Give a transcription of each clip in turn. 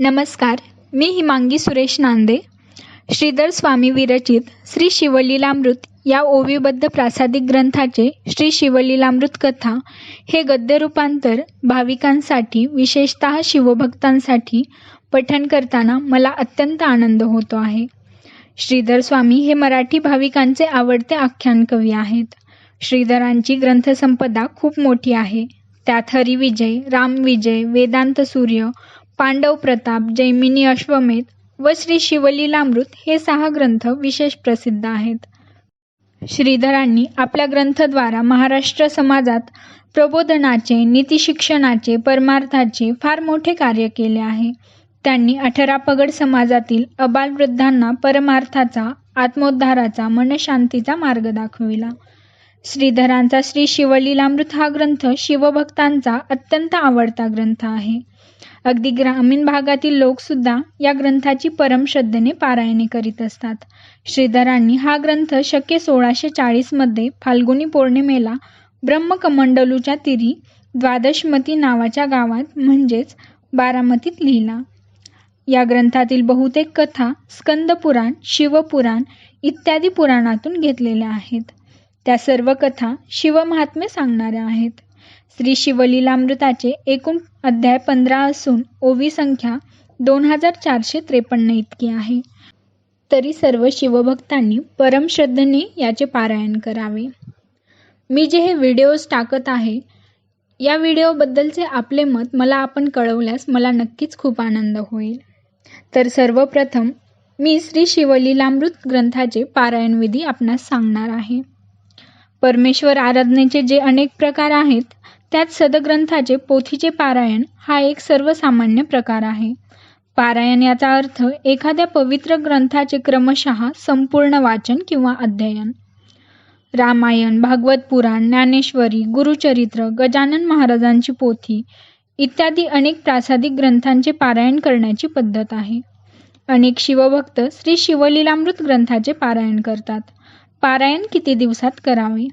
नमस्कार मी हिमांगी सुरेश नांदे. श्रीधर स्वामी विरचित श्री शिवलीलामृत या ओवीबद्ध प्रासादिक ग्रंथाचे श्री शिवलीलामृत कथा हे गद्य रूपांतर भाविकांसाठी विशेषतः शिवभक्तांसाठी पठण करताना मला अत्यंत आनंद होतो आहे. श्रीधर स्वामी हे मराठी भाविकांचे आवडते आख्यान कवी आहेत. श्रीधरांची ग्रंथसंपदा खूप मोठी आहे. त्यात हरिविजय रामविजय वेदांत सूर्य पांडव प्रताप जैमिनी अश्वमेध व श्री शिवलीलामृत हे सहा ग्रंथ विशेष प्रसिद्ध आहेत. श्रीधरांनी आपल्या ग्रंथद्वारा महाराष्ट्र समाजात प्रबोधनाचे नीतिशिक्षणाचे परमार्थाचे फार मोठे कार्य केले आहे. त्यांनी अठरा पगड समाजातील अबालवृद्धांना परमार्थाचा आत्मोद्धाराचा मनशांतीचा मार्ग दाखविला. श्रीधरांचा श्री शिवलीलामृत हा ग्रंथ शिवभक्तांचा अत्यंत आवडता ग्रंथ आहे. अगदी ग्रामीण भागातील लोकसुद्धा या ग्रंथाची परमश्रद्धेने पारायणे करीत असतात. श्रीधरांनी हा ग्रंथ शके सोळाशे चाळीसमध्ये फाल्गुनी पौर्णिमेला ब्रह्मकमंडलूच्या तिरी द्वादशमती नावाच्या गावात म्हणजेच बारामतीत लिहिला. या ग्रंथातील बहुतेक कथा स्कंदपुराण शिवपुराण इत्यादी पुराणातून घेतलेल्या आहेत. त्या सर्व कथा शिवमहात्मे सांगणाऱ्या आहेत. श्री शिवलीलामृताचे एकूण अध्याय पंधरा असून ओवी संख्या दोन हजार चारशे त्रेपन्न इतकी आहे. तरी सर्व शिवभक्तांनी परमश्रद्धेने याचे पारायण करावे. मी जे हे व्हिडिओज टाकत आहे या व्हिडिओबद्दलचे आपले मत मला आपण कळवल्यास मला नक्कीच खूप आनंद होईल. तर सर्वप्रथम मी श्री शिवलीलामृत ग्रंथाचे पारायण विधी आपणास सांगणार आहे. परमेश्वर आराधनेचे जे अनेक प्रकार आहेत त्यात सदग्रंथाचे पोथीचे पारायण हा एक सर्वसामान्य प्रकार आहे. पारायण याचा अर्थ एखाद्या पवित्र ग्रंथाचे क्रमशः संपूर्ण वाचन किंवा अध्ययन. रामायण भागवत पुराण ज्ञानेश्वरी गुरुचरित्र गजानन महाराजांची पोथी इत्यादी अनेक प्रासादिक ग्रंथांचे पारायण करण्याची पद्धत आहे. अनेक शिवभक्त श्री शिवलीलामृत ग्रंथाचे पारायण करतात. पारायण किती दिवसात करावे?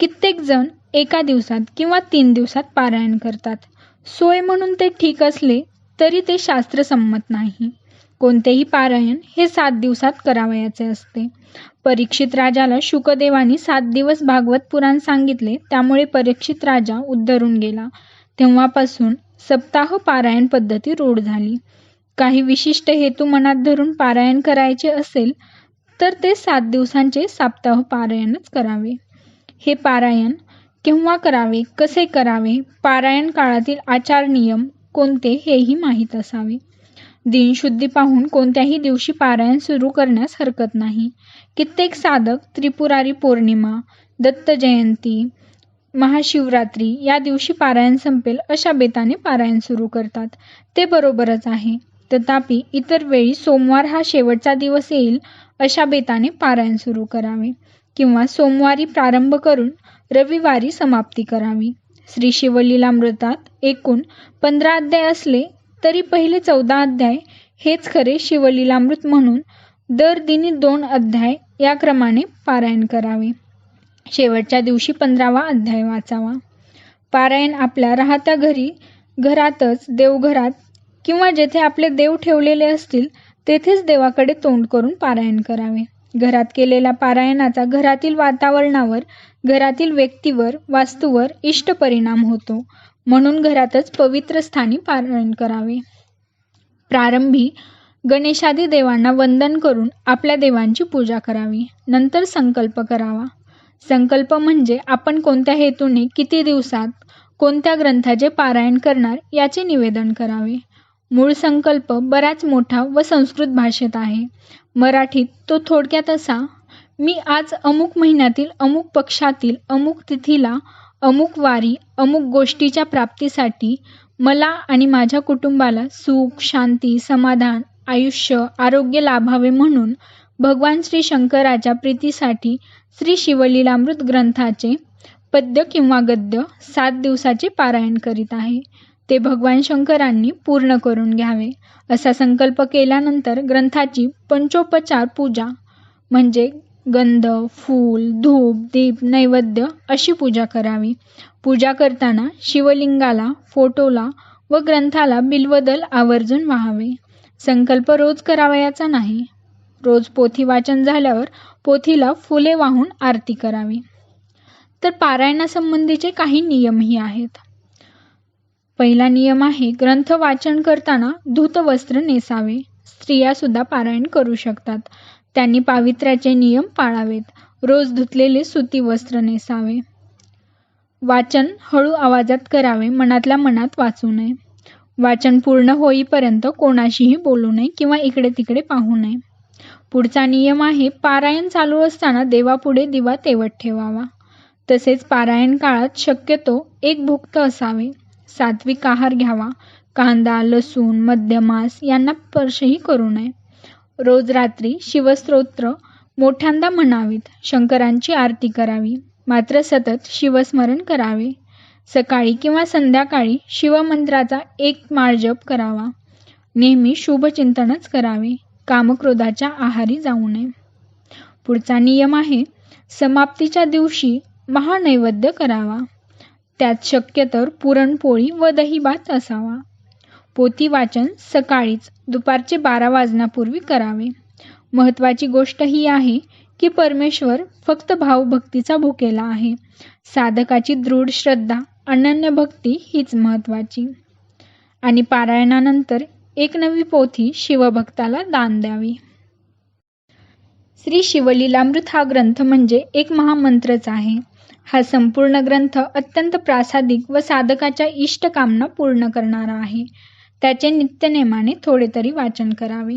कित्येक जण एका दिवसात किंवा तीन दिवसात पारायण करतात. सोय म्हणून ते ठीक असले तरी ते शास्त्रसंमत नाही. कोणतेही पारायण हे सात दिवसात करावयाचे असते. परीक्षित राजाला शुकदेवानी सात दिवस भागवत पुराण सांगितले त्यामुळे परीक्षित राजा उद्धरून गेला. तेव्हापासून सप्ताह पारायण पद्धती रूढ झाली. काही विशिष्ट हेतू मनात धरून पारायण करायचे असेल तर ते सात दिवसांचे साप्ताह पारायणच करावे. हे पारायण केव्हा करावे कसे करावे पारायण काळातील आचार नियम कोणते हेही माहीत असावे. दिनशुद्धी पाहून कोणत्याही दिवशी पारायण सुरू करण्यास हरकत नाही. कित्येक साधक त्रिपुरारी पौर्णिमा दत्त जयंती महाशिवरात्री या दिवशी पारायण संपेल अशा बेताने पारायण सुरू करतात. ते बरोबरच आहे. तथापि इतर वेळी सोमवार हा शेवटचा दिवस येईल अशा बेताने पारायण सुरू करावे. किंवा सोमवारी प्रारंभ करून रविवारी समाप्ती करावी. श्री शिवलीलामृतात एकूण पंधरा अध्याय असले तरी पहिले चौदा अध्याय हेच खरे शिवलीलामृत म्हणून दर दिनी दोन अध्याय या क्रमाने पारायण करावे. शेवटच्या दिवशी पंधरावा अध्याय वाचावा. पारायण आपल्या राहत्या घरी घरातच देवघरात किंवा जेथे आपले देव ठेवलेले असतील तेथेच देवाकडे तोंड करून पारायण करावे. घरात केलेल्या पारायणाचा घरातील वातावरणावर घरातील व्यक्तीवर वास्तूवर इष्ट परिणाम होतो. म्हणून घरातच पवित्र स्थानी पारायण करावे. प्रारंभी गणेशादी देवांना वंदन करून आपल्या देवांची पूजा करावी. नंतर संकल्प करावा. संकल्प म्हणजे आपण कोणत्या हेतूने किती दिवसात कोणत्या ग्रंथाचे पारायण करणार याचे निवेदन करावे. मूळ संकल्प बराच मोठा व संस्कृत भाषेत आहे. मराठीत तो थोडक्यात असा मी आज अमुक महिन्यातील अमुक पक्षातील अमुक तिथीला अमुक वारी अमुक गोष्टीच्या प्राप्तीसाठी मला आणि माझ्या कुटुंबाला सुख शांती समाधान आयुष्य आरोग्य लाभावे म्हणून भगवान श्री शंकराच्या प्रीतीसाठी श्री शिवलीलामृत ग्रंथाचे पद्य किंवा गद्य सात दिवसाचे पारायण करीत आहे. ते भगवान शंकरांनी पूर्ण करून घ्यावे. असा संकल्प केल्यानंतर ग्रंथाची पंचोपचार पूजा म्हणजे गंध फूल धूप दीप नैवेद्य अशी पूजा करावी. पूजा करताना शिवलिंगाला फोटोला व ग्रंथाला बिलवदल आवर्जून व्हावे. संकल्प रोज करावयाचा नाही. रोज पोथी वाचन झाल्यावर पोथीला फुले वाहून आरती करावी. तर पारायणासंबंधीचे काही नियमही आहेत. पहिला नियम आहे ग्रंथ वाचन करताना धूत वस्त्र नेसावे. स्त्रिया सुद्धा पारायण करू शकतात. त्यांनी पावित्र्याचे नियम पाळावेत. रोज धुतलेले सुती वस्त्र नेसावे. वाचन हळू आवाजात करावे मनातल्या मनात वाचू नये. वाचन पूर्ण होईपर्यंत कोणाशीही बोलू नये किंवा इकडे तिकडे पाहू नये. पुढचा नियम आहे पारायण चालू असताना देवापुढे दिवा तेवत ठेवावा. तसेच पारायण काळात शक्यतो एक भुक्त असावे. सात्विक आहार घ्यावा. कांदा लसूण मध्यमास यांना स्पर्शही करू नये. रोज रात्री शिवस्तोत्र मोठ्यांदा म्हणावीत. शंकरांची आरती करावी. मात्र सतत शिवस्मरण करावे. सकाळी किंवा संध्याकाळी शिवमंत्राचा एक माळ जप करावा. नेहमी शुभचिंतनच करावे. कामक्रोधाच्या आहारी जाऊ नये. पुढचा नियम आहे समाप्तीच्या दिवशी महानैवेद्य करावा. त्यात शक्यतर पुरणपोळी व दहीभात असावा. पोथी वाचन सकाळीच दुपारचे बारा वाजण्यापूर्वी करावे. महत्त्वाची गोष्ट ही आहे की परमेश्वर फक्त भावभक्तीचा भुकेला आहे. साधकाची दृढ श्रद्धा अनन्य भक्ती हीच महत्त्वाची. आणि पारायणानंतर एक नवी पोथी शिवभक्ताला दान द्यावी. श्री शिवलीलामृत हा ग्रंथ म्हणजे एक महामंत्रच आहे. हा संपूर्ण ग्रंथ अत्यंत प्रासादिक व साधकाच्या इष्ट कामना पूर्ण करणारा आहे. त्याचे नित्यनेमाने थोडे तरी वाचन करावे.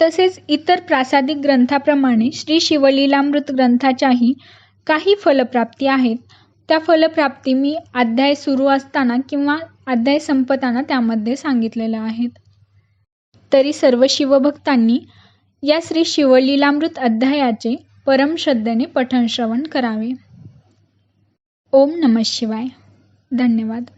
तसेच इतर प्रासादिक ग्रंथाप्रमाणे श्री शिवलीलामृत ग्रंथाच्याही काही फलप्राप्ती आहेत. त्या फलप्राप्ती मी अध्याय सुरू असताना किंवा अध्याय संपताना त्यामध्ये सांगितलेल्या आहेत. तरी सर्व शिवभक्तांनी या श्री शिवलीलामृत अध्यायाचे परमश्रद्धेने पठन श्रवण करावे. ओम नम शिवाय. धन्यवाद.